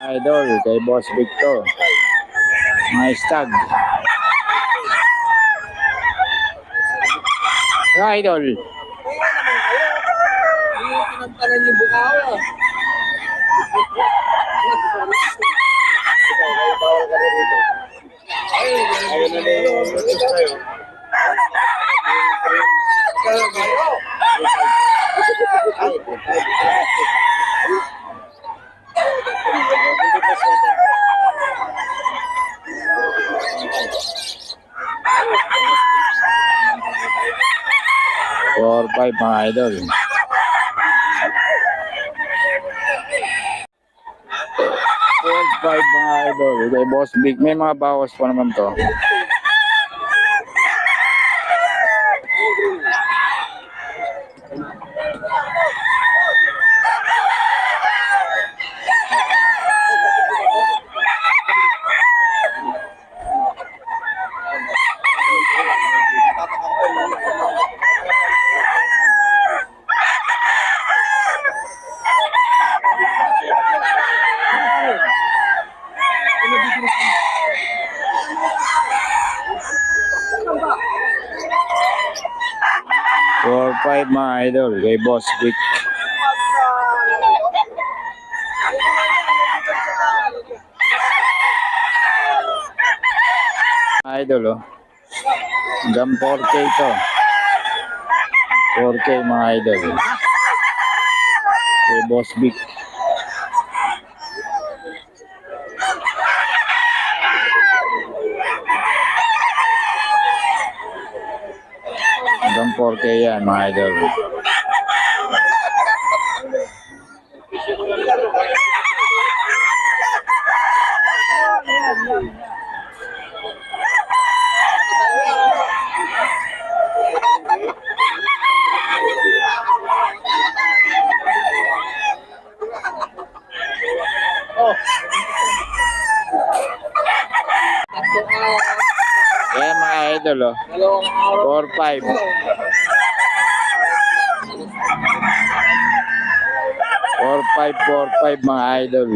Idol, kay Boss Victor. Mga stag. Idol. Pinagpalan yung bukawa. Thank you. 5 mga idol. Twelve five mga idol. Ito boss big. May mga bawas pa naman to. Four, five, mga idol. Kay Boss Big. Idol, oh. Hanggang 4K to. 4K, mga idol. Kay Boss Big. Hanggang 4K yan, mga idol. Yan, mga idol, oh. Dalawang araw. 4-5. 4-5, 4-5 mga idol.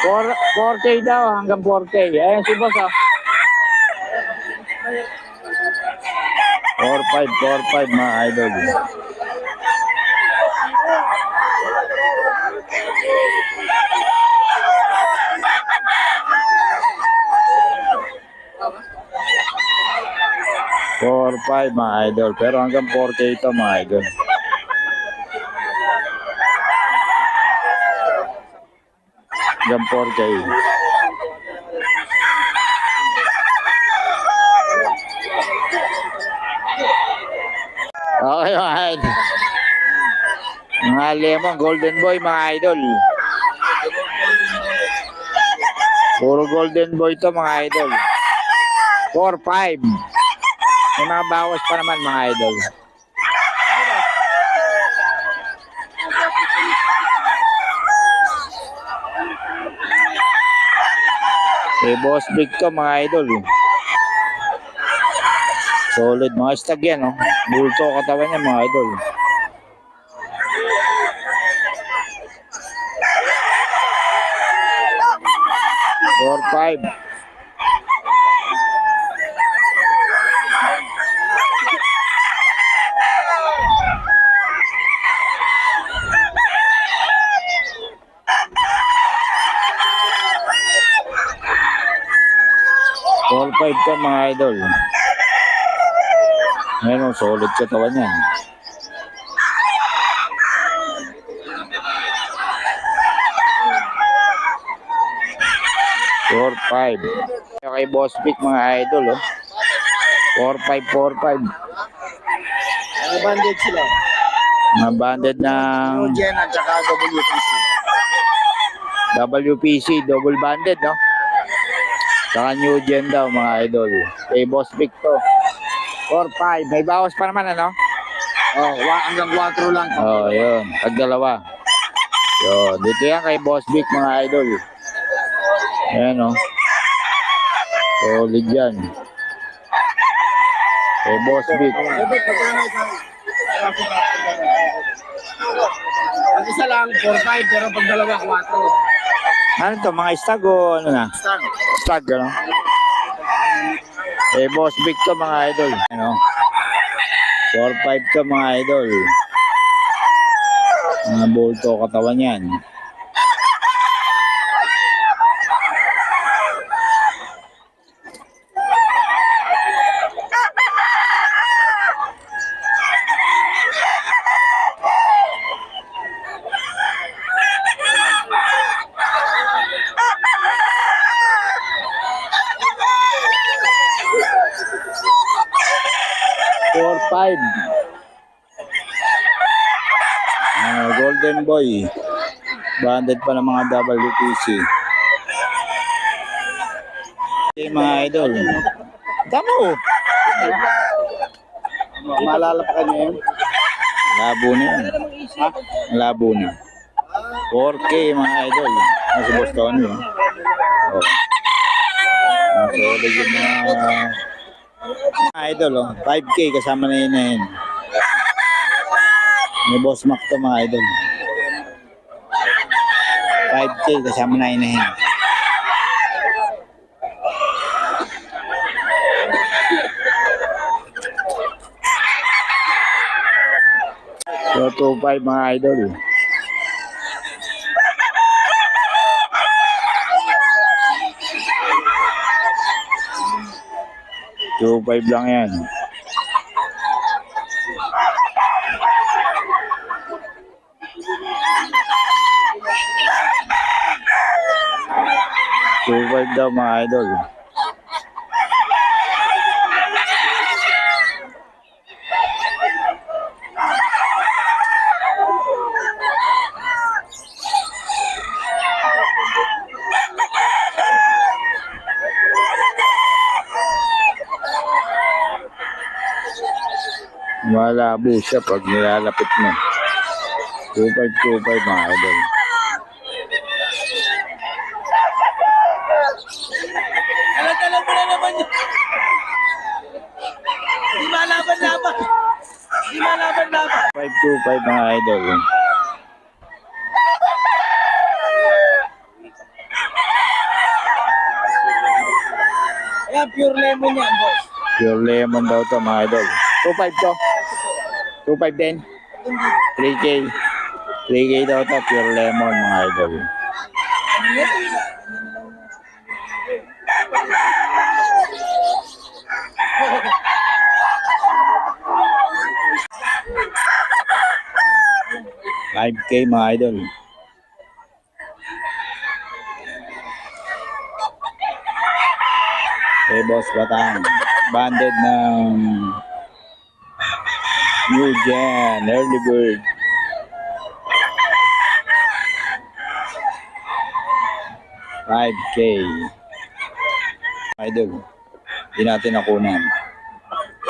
Four, 4K daw, hanggang 4K. Ayan si boss ah. 4-5, 4-5 mga idol. Four, five mga idol. Pero hanggang 4K ito mga idol. Hanggang 4K. Okay mga idol. Mga lemon, golden boy mga idol. Puro golden boy to mga idol. 4-5. May mga bawas pa naman mga idol. Eh, boss big to mga idol. Solid mga stag yan, oh. Bulto katawan niya mga idol. Four, five. Four, five to mga idol. Oh, solid katawan yan. Four, five. Kay Boss Pick mga idol, oh. Four, five, four, five. Mga banded sila. Mga banded ng Gen at saka WPC. WPC, double banded, no? Saka new gen daw, mga idol. Kay Boss Pick to. Four, five. May bawas pa naman, ano? Oh, wa- hanggang 4 lang. Oh, yun. Tag dalawa. Yun. Dito yan kay Boss Vic, mga idol. Ayan, oh. Solid yan. Kay Boss Vic. Ang isa lang, 4-5, pero pag dalawa, 4. Ano to, mga stag o ano na? Stand. Stag, ano? Eh, Boss Vic to mga idol. Ano? 4-5 to mga idol. Mga bulto katawan yan. Ah, Golden Boy. Banded pa ng mga WPC. Okay, mga idol. Tama oh. Maalala pa kanya yun? Labo na yan. Ha? Labo na. 4K mga idol. Si Boss Tony? Oh. Oh. Ah, solid yung mga Ah, idol, oh. 5K kasama na yun na yun. May boss mac to mga idol. 5K kasama na yun na yun. So, 2.5 mga idol. Eh. 2.5 lang yan. Two daw mga idol. Malabo siya pag nilalapit mo. 2525 mga idol. Dala-dala mo na naman yun. Di malaban-laban. Di malaban-laban. 525 mga idol. Ayan, pure lemon yan, boss. Pure lemon daw to mga idol. 25 to. 25 din. 3K. 3K daw to pure lemon mga idol. Five K mga idol. Kay Boss Batang. Banded ng New Gen, Early Bird. Five K. Idol. Hindi natin nakunan.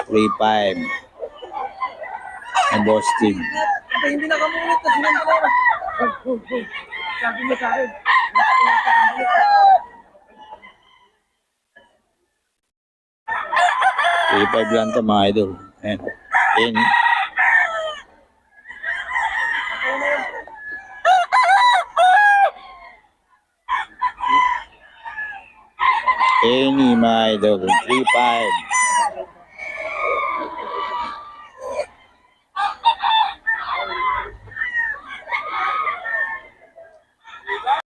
3-5. Ang Boss Team. Hindi na sinanda na. Oh, oh, oh. Sabi mo sa akin. Three five lang to mga idol. Ayan. In. Any idol. Three five.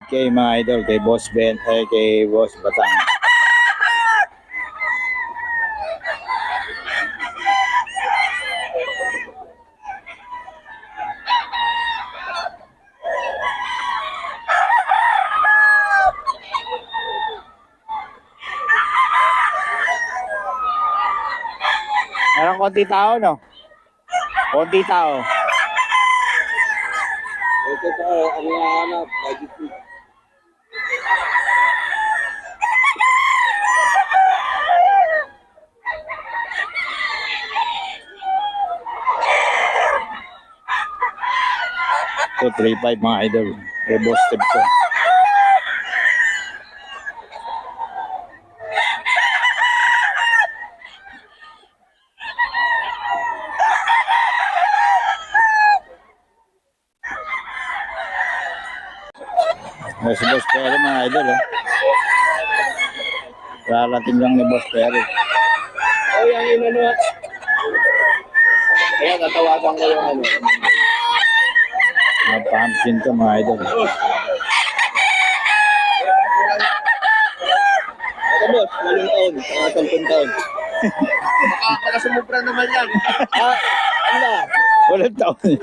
Kay mga idol, kay Boss Ben, eh, kay Boss Batang. Konti tao, no? Konti tao. Ito pa, ang nahanap, budget fee. So, 3-5 mga idol. Kay to. Si Boss Perry mga idol eh. Rarating lang ni Boss Perry. Oh, yung inano. Kaya tatawagan ko yung ano. Mapahamsin ka mga idol. Ako boss, walong taon, mga sampung taon. Makakasumubra naman yan. Ah, ano? Walang taon.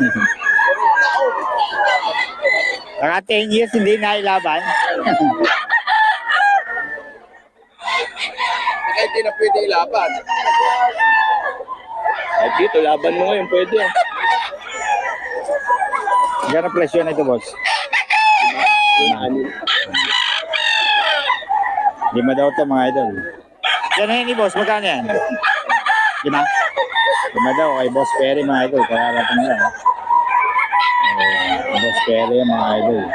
Saka 10 years hindi na ilaban. Kahit di na pwede ilaban. Kahit dito, laban mo ngayon, pwede. Gano'ng presyo na ito, boss? Ano? Lima daw ito, mga idol. Yan na ni boss, magkano yan? Lima? Lima daw kay Boss Perry, mga idol. Kaya rating lang. Boss Perry, mga idol.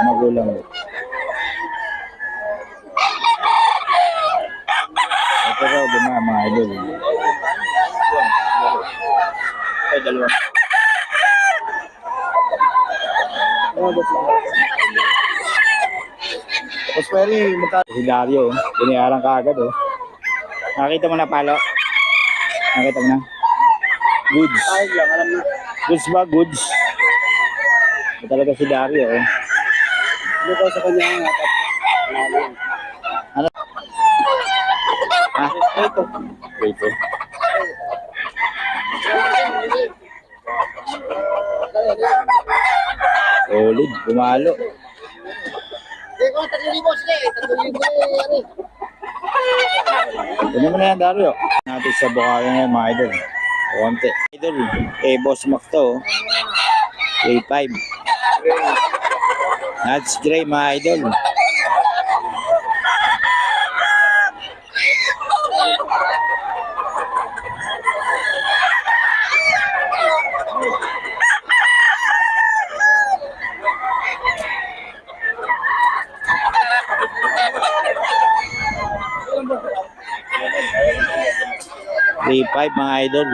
Magulang. Ito raw, lima, mga idol. Ay, dalawa. Boss Perry, magkano? Si Dario, binayaran ka agad oh. Nakita mo na palo? Nakita mo na? Goods. Ay, lang, alam na. Goods ba? Goods. Ito talaga si Dario oh. Ano ko sa kanya nga? Ano? Ha? Ito. Wait oh. Solid, bumalo. Libo, libo, ano. Ano mo na yan, Dario? Natin sa Bukaya ngayon, mga idol. Konti. Idol, eh, Boss Mac to. oh. A5. Nuts Gray, mga idol. A5, mga idol.